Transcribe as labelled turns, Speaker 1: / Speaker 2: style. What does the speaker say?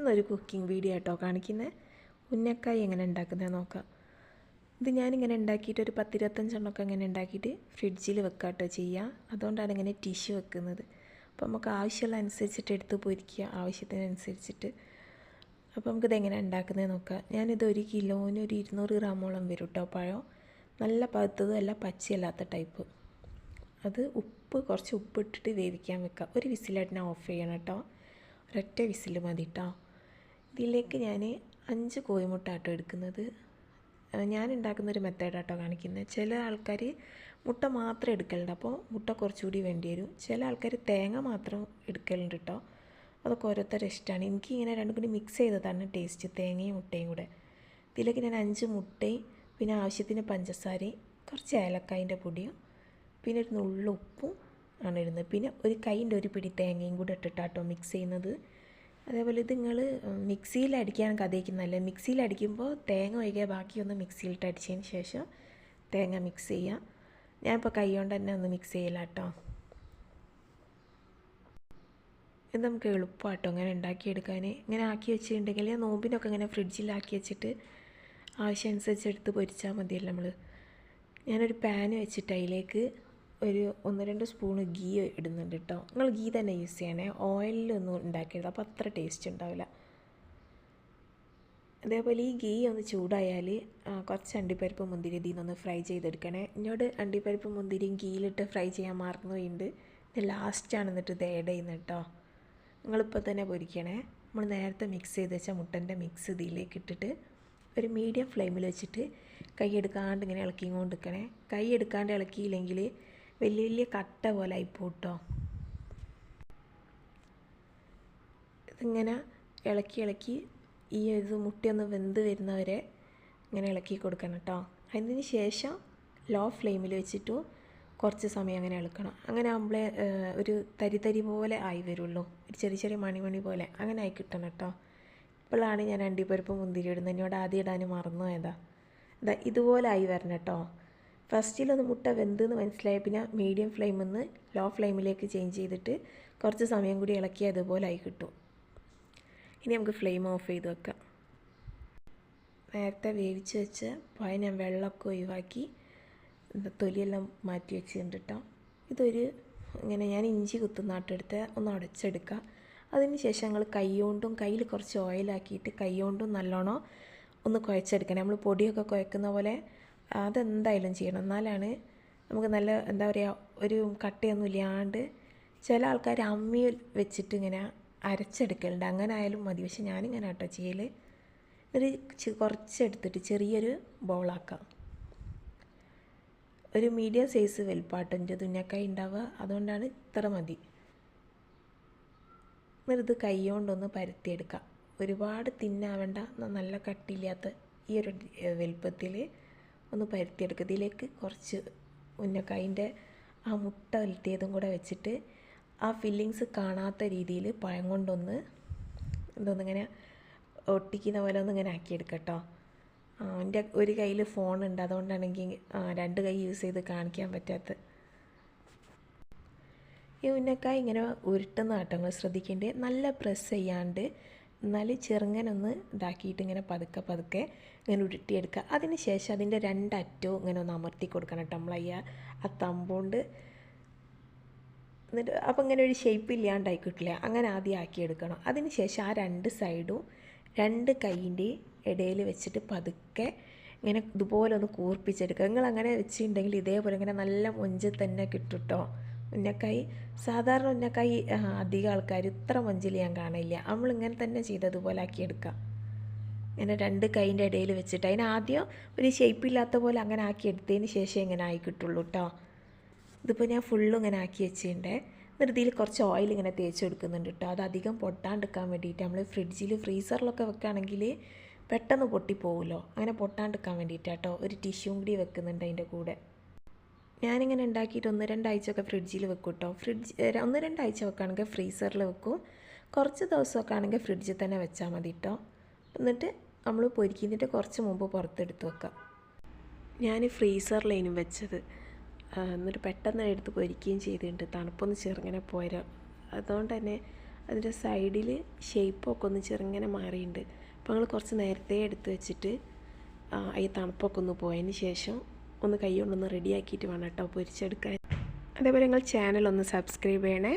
Speaker 1: ഇന്നൊരു cooking video ആട്ടോ കാണിക്കുന്നത് ഉന്നക്കായി എങ്ങനെ ഉണ്ടാക്കുന്നത് നോക്കാം. ഇത് ഞാനിങ്ങനെ ഉണ്ടാക്കിയിട്ട് ഒരു പത്തിരുപത്തഞ്ചെണ്ണമൊക്കെ ഇങ്ങനെ ഉണ്ടാക്കിയിട്ട് ഫ്രിഡ്ജിൽ വെക്കുക കേട്ടോ ചെയ്യുക അതുകൊണ്ടാണ് ഇങ്ങനെ ടിഷ്യൂ വെക്കുന്നത്. അപ്പോൾ നമുക്ക് ആവശ്യമുള്ള അനുസരിച്ചിട്ട് എടുത്ത് പൊരിക്കുക ആവശ്യത്തിനനുസരിച്ചിട്ട്. അപ്പോൾ നമുക്കിത് എങ്ങനെ ഉണ്ടാക്കുന്നത് നോക്കാം. ഞാനിത് ഒരു കിലോന് ഒരു ഇരുന്നൂറ് ഗ്രാമോളം വരും കേട്ടോ പഴം. നല്ല പഴുത്തതും അല്ല പച്ചയല്ലാത്ത ടൈപ്പ്. അത് ഉപ്പ് കുറച്ച് ഉപ്പിട്ടിട്ട് വേവിക്കാൻ വെക്കുക ഒരു വിസിലായിട്ട് ഞാൻ ഓഫ് ചെയ്യണം കേട്ടോ. ഒരൊറ്റ വിസിൽ മതി കേട്ടോ ഇതിലേക്ക് ഞാൻ അഞ്ച് കോഴിമുട്ട ആട്ടോ എടുക്കുന്നത്. ഞാൻ ഉണ്ടാക്കുന്ന ഒരു മെത്തേഡാട്ടോ കാണിക്കുന്നത് ചില ആൾക്കാർ മുട്ട മാത്രം എടുക്കലുണ്ട്. അപ്പോൾ മുട്ട കുറച്ചുകൂടി വേണ്ടി വരും. ചില ആൾക്കാർ തേങ്ങ മാത്രം എടുക്കലുണ്ട് കേട്ടോ അതൊക്കെ ഓരോരുത്തരുടെ ഇഷ്ടമാണ് എനിക്ക് ഇങ്ങനെ രണ്ടും കൂടി മിക്സ് ചെയ്തതാണ് ടേസ്റ്റ് തേങ്ങയും മുട്ടയും കൂടെ. ഇതിലേക്ക് ഞാൻ അഞ്ച് മുട്ടയും പിന്നെ ആവശ്യത്തിന് പഞ്ചസാരയും കുറച്ച് ഏലക്കായന്റെ പൊടിയും പിന്നെ ഒരു നുള്ളുപ്പും ആണ് ഇടുന്നത്. പിന്നെ ഒരു കൈന്റെ ഒരു പിടി തേങ്ങയും കൂടെ ഇട്ടിട്ടാട്ടോ മിക്സ് ചെയ്യുന്നത്. അതേപോലെ ഇത് നിങ്ങൾ മിക്സിയിൽ അടിക്കാൻ കഥയ്ക്കുന്നതല്ല? മിക്സിയിൽ അടിക്കുമ്പോൾ തേങ്ങ ഒഴികെ ബാക്കിയൊന്ന് മിക്സിയിലിട്ട് അടിച്ചതിന് ശേഷം തേങ്ങ മിക്സ് ചെയ്യുക ഞാനിപ്പോൾ കൈ കൊണ്ട് തന്നെ ഒന്ന് മിക്സ് ചെയ്യില്ല കേട്ടോ ഇത് നമുക്ക് എളുപ്പമാട്ടോ അങ്ങനെ ഉണ്ടാക്കിയെടുക്കാൻ. ഇങ്ങനെ ആക്കി വെച്ചിട്ടുണ്ടെങ്കിൽ നോമ്പിനൊക്കെ ഇങ്ങനെ ഫ്രിഡ്ജിലാക്കി വെച്ചിട്ട് ആവശ്യമനുസരിച്ച് എടുത്ത് പൊരിച്ചാൽ മതിയല്ലോ നമ്മൾ ഞാനൊരു പാൻ വെച്ചിട്ട് അതിലേക്ക് ഒരു ഒന്ന് രണ്ട് സ്പൂണ് ഗീ ഇടുന്നുണ്ട് കേട്ടോ നിങ്ങൾ ഗീ തന്നെ യൂസ് ചെയ്യണേ. ഓയിലൊന്നും ഉണ്ടാക്കരുത്. അപ്പോൾ അത്ര ടേസ്റ്റ് ഉണ്ടാവില്ല. അതേപോലെ ഈ ഗീ ഒന്ന് ചൂടായാൽ കുറച്ച് അണ്ടിപ്പരിപ്പ് മുന്തിരി ഇതിൽ നിന്നൊന്ന് ഫ്രൈ ചെയ്തെടുക്കണേ. എന്നോട് അണ്ടിപ്പരിപ്പ് മുന്തിരിയും ഗീയിലിട്ട് ഫ്രൈ ചെയ്യാൻ മറന്നു പോയിട്ടുണ്ട് ഇത് ലാസ്റ്റാണ് എന്നിട്ട് ഇത് ആഡ് ചെയ്യുന്നത് കേട്ടോ നിങ്ങളിപ്പോൾ തന്നെ പൊരിക്കണേ. നമ്മൾ നേരത്തെ മിക്സ് ചെയ്ത് വെച്ച മുട്ടന്റെ മിക്സ് ഇതിലേക്ക് ഇട്ടിട്ട് ഒരു മീഡിയം ഫ്ലെയിമിൽ വെച്ചിട്ട് കൈ എടുക്കാണ്ട് ഇങ്ങനെ ഇളക്കിയും കൊണ്ട് നിൽക്കണേ. കൈ എടുക്കാണ്ട് ഇളക്കിയില്ലെങ്കിൽ വലിയ വലിയ കട്ട പോലെ ആയിപ്പോട്ടോ. ഇതിങ്ങനെ ഇളക്കി ഇളക്കി ഈ ഇത് മുട്ടയൊന്ന് വെന്ത് വരുന്നവരെ ഇങ്ങനെ ഇളക്കി കൊടുക്കണം കേട്ടോ. അതിന് ശേഷം ലോ ഫ്ലെയിമിൽ വെച്ചിട്ട് കുറച്ച് സമയം അങ്ങനെ ഇളക്കണം. അങ്ങനെ ആകുമ്പോളെ ഒരു തരി തരി പോലെ ആയി വരുള്ളൂ. ഒരു ചെറിയ ചെറിയ മണിമണി പോലെ അങ്ങനെ ആയി കിട്ടണം കേട്ടോ. ഇപ്പോഴാണ് ഞാൻ അണ്ടിപ്പരിപ്പ് മുന്തിരി ഇടുന്നത്. എന്നോട് ആദ്യം ഇടാൻ മറന്നു പോയതാ ഇതാ ഇതുപോലെ ആയി വരണം കേട്ടോ. ഫസ്റ്റിലൊന്ന് മുട്ട വെന്തെന്ന് മനസ്സിലായ. പിന്നെ മീഡിയം ഫ്ലെയിമിൽ നിന്ന് ലോ ഫ്ലെയിമിലേക്ക് ചേഞ്ച് ചെയ്തിട്ട് കുറച്ച് സമയം കൂടി ഇളക്കി അതുപോലെ ആയി കിട്ടും. ഇനി നമുക്ക് ഫ്ലെയിം ഓഫ് ചെയ്ത് വെക്കാം. നേരത്തെ വേവിച്ച് വെച്ച് പോയ ഞാൻ വെള്ളമൊക്കെ ഒഴിവാക്കി തൊലിയെല്ലാം മാറ്റി വെച്ചിട്ടുണ്ട് കേട്ടോ ഇതൊരു ഇങ്ങനെ ഞാൻ ഇഞ്ചി കുത്തുന്ന കുത്തുന്നാട്ടെടുത്ത് ഒന്ന് ഉടച്ചെടുക്കുക അതിന് ശേഷം ഞങ്ങൾ കൈ കൊണ്ടും കയ്യിൽ കുറച്ച് ഓയിലാക്കിയിട്ട് കൈ കൊണ്ടും നല്ലോണം ഒന്ന് കുഴച്ചെടുക്കണം. നമ്മൾ പൊടിയൊക്കെ കുഴക്കുന്ന പോലെ അതെന്തായാലും ചെയ്യണം. എന്നാലാണ് നമുക്ക് നല്ല എന്താ പറയുക ഒരു കട്ടയൊന്നും ഇല്ലാണ്ട് ചില ആൾക്കാർ അമ്മിയിൽ വെച്ചിട്ട് ഇങ്ങനെ അരച്ചെടുക്കലുണ്ട്. അങ്ങനെ ആയാലും മതി. പക്ഷെ ഞാനിങ്ങനെ കേട്ടോ ചെയ്യൽ എന്നിട്ട് കുറച്ചെടുത്തിട്ട് ചെറിയൊരു ബോളാക്കാം. ഒരു മീഡിയം സൈസ് വലിപ്പാട്ടോ എന്റെ തുന്നക്കായി ഉണ്ടാവുക. അതുകൊണ്ടാണ് ഇത്ര മതി. എന്നിട്ട് കൈ കൊണ്ടൊന്ന് പരത്തിയെടുക്കാം. ഒരുപാട് തിന്നാവേണ്ട നല്ല കട്ടിയില്ലാത്ത ഈ ഒരു വലുപ്പത്തിൽ ഒന്ന് പരത്തിയെടുക്കുക ഇതിലേക്ക് കുറച്ച് ഉന്നക്കായിന്റെ ആ മുട്ട വലുത്തിയതും കൂടെ വെച്ചിട്ട് ആ ഫില്ലിങ്സ് കാണാത്ത രീതിയിൽ പഴം കൊണ്ടൊന്ന് എന്തോന്നിങ്ങനെ ഒട്ടിക്കുന്ന പോലെ ഒന്ന് ഇങ്ങനെ ആക്കിയെടുക്കുക കേട്ടോ എന്റെ ഒരു കയ്യിൽ ഉണ്ട്. അതുകൊണ്ടാണെങ്കിൽ രണ്ട് കൈ യൂസ് ചെയ്ത് കാണിക്കാൻ പറ്റാത്ത. ഈ ഉന്നക്കായ ഇങ്ങനെ ഉരുട്ടുന്ന ആട്ടങ്ങൾ ശ്രദ്ധിക്കേണ്ടത്. നല്ല പ്രസ് ചെയ്യാണ്ട് എന്നാൽ ചെറുങ്ങനൊന്ന് ഇതാക്കിയിട്ട് ഇങ്ങനെ പതുക്കെ പതുക്കെ ഇങ്ങനെ ഉരുട്ടിയെടുക്കുക. അതിന് ശേഷം അതിന്റെ രണ്ടറ്റവും ഇങ്ങനെ ഒന്ന് അമർത്തി കൊടുക്കണം കേട്ടോ നമ്മൾ ആ തമ്പോണ്ട്. എന്നിട്ട് അപ്പോൾ ഇങ്ങനെ ഒരു ഷേപ്പ് ഇല്ലാണ്ടായി കിട്ടില്ല. അങ്ങനെ ആദ്യം ആക്കിയെടുക്കണം അതിന് ശേഷം ആ രണ്ട് സൈഡും രണ്ട് കൈയിന്റെ ഇടയിൽ വെച്ചിട്ട് പതുക്കെ ഇങ്ങനെ ഇതുപോലെ ഒന്ന് കൂർപ്പിച്ചെടുക്കുക. നിങ്ങൾ അങ്ങനെ വെച്ചിട്ടുണ്ടെങ്കിൽ ഇതേപോലെ ഇങ്ങനെ നല്ല മുഞ്ചി തന്നെ കിട്ടും കേട്ടോ. ഉന്നക്കായി സാധാരണ ഉന്നക്കായി അധികം ആൾക്കാർ ഇത്ര മഞ്ചിൽ ഞാൻ കാണില്ല നമ്മൾ ഇങ്ങനെ തന്നെ ചെയ്തതുപോലെ എടുക്കാം. ഇങ്ങനെ രണ്ട് കൈന്റെ ഇടയിൽ വെച്ചിട്ട് അതിന് ആദ്യം ഒരു ഷേപ്പ് ഇല്ലാത്ത പോലെ അങ്ങനെ ആക്കി എടുത്തതിന് ശേഷം ഇങ്ങനെ ആയി കിട്ടുള്ളൂ കേട്ടോ ഇതിപ്പോൾ ഞാൻ ഫുള്ളും ഇങ്ങനെ ആക്കി വെച്ചിട്ടുണ്ട്. ഇതിൽ കുറച്ച് ഓയിൽ ഇങ്ങനെ തേച്ച് കൊടുക്കുന്നുണ്ട് കേട്ടോ അത് അധികം പൊട്ടാണ്ടിരിക്കാൻ വേണ്ടിയിട്ട് നമ്മൾ ഫ്രിഡ്ജിൽ ഫ്രീസറിലൊക്കെ വെക്കുകയാണെങ്കിൽ പെട്ടെന്ന് പൊട്ടിപ്പോകുമല്ലോ അങ്ങനെ പൊട്ടാണ്ടിരിക്കാൻ വേണ്ടിയിട്ടാട്ടോ ഒരു ടിഷ്യൂം കൂടി വെക്കുന്നുണ്ട് അതിന്റെ കൂടെ. ഞാനിങ്ങനെ ഉണ്ടാക്കിയിട്ട് ഒന്ന് രണ്ടാഴ്ചയൊക്കെ ഫ്രിഡ്ജിൽ വെക്കും കേട്ടോ ഫ്രിഡ്ജ് ഒന്ന് രണ്ടാഴ്ച വെക്കുകയാണെങ്കിൽ ഫ്രീസറിൽ വെക്കും. കുറച്ച് ദിവസമൊക്കെ ആണെങ്കിൽ ഫ്രിഡ്ജിൽ തന്നെ വെച്ചാൽ മതി കേട്ടോ എന്നിട്ട് നമ്മൾ പൊരിക്കുന്നതിന്റെ കുറച്ച് മുമ്പ് പുറത്തെടുത്ത് വെക്കാം. ഞാൻ ഫ്രീസറിലേനും വെച്ചത്. എന്നിട്ട് പെട്ടെന്ന് എടുത്ത് പൊരിക്കുകയും ചെയ്തിട്ടുണ്ട്. തണുപ്പൊന്ന് ചെറുങ്ങനെ പോരാ. അതുകൊണ്ട് തന്നെ അതിന്റെ സൈഡിൽ ഷേപ്പൊക്കെ ഒന്ന് ചെറുങ്ങനെ മാറിയിട്ടുണ്ട്. അപ്പോൾ ഞങ്ങൾ കുറച്ച് നേരത്തെ എടുത്ത് വെച്ചിട്ട് ഈ തണുപ്പൊക്കെ ഒന്ന് പോയതിന് ശേഷം ഒന്ന് കൈ കൊണ്ടൊന്ന് റെഡിയാക്കിയിട്ട് വേണം കേട്ടോ പൊരിച്ചെടുക്കാൻ. അതേപോലെ നിങ്ങൾ ചാനൽ ഒന്ന് സബ്സ്ക്രൈബ് ചെയ്യണേ.